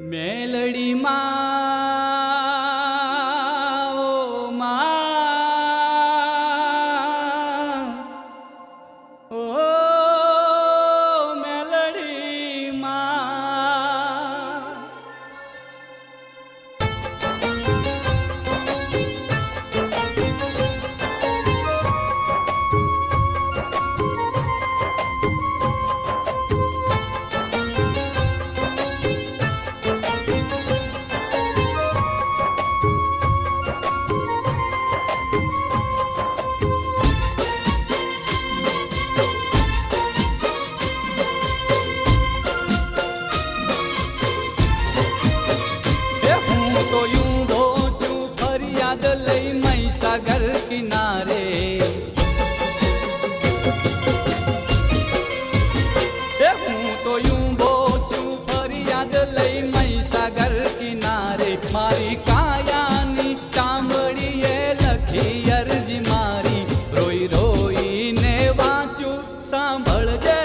મેલડીમાં அழகே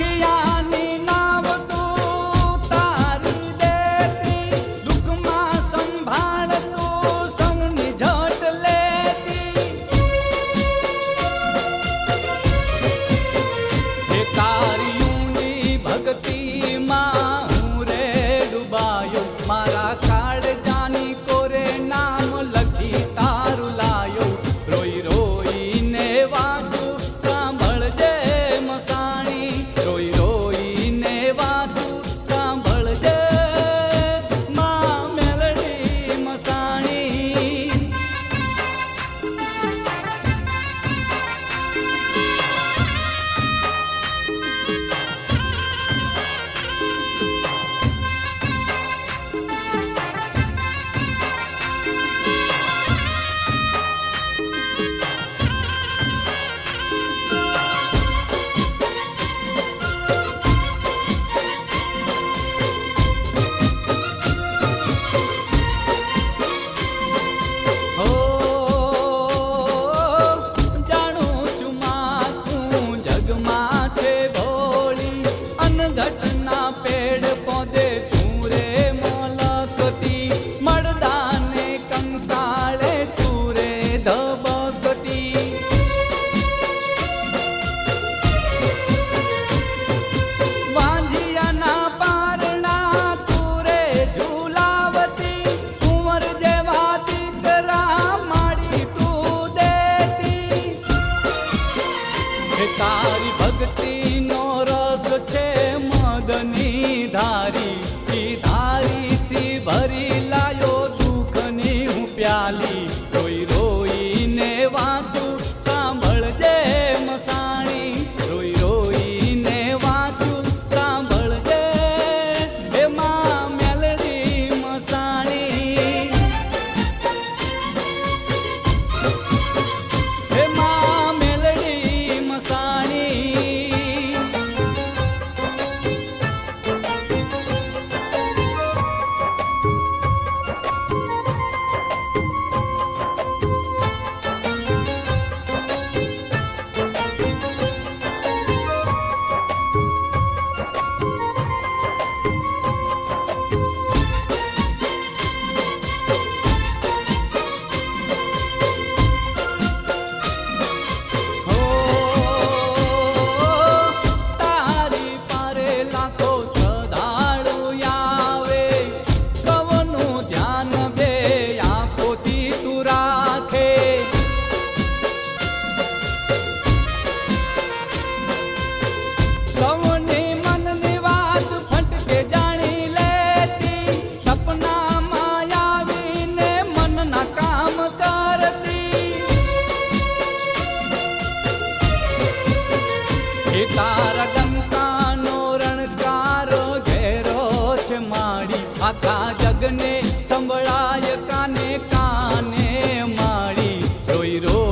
que ya that તાર ડંકાનો રણકારો ઘેરો છે માડી. આખા જગને સંભળાય કાને કાને માડી. રોઈ રોઈ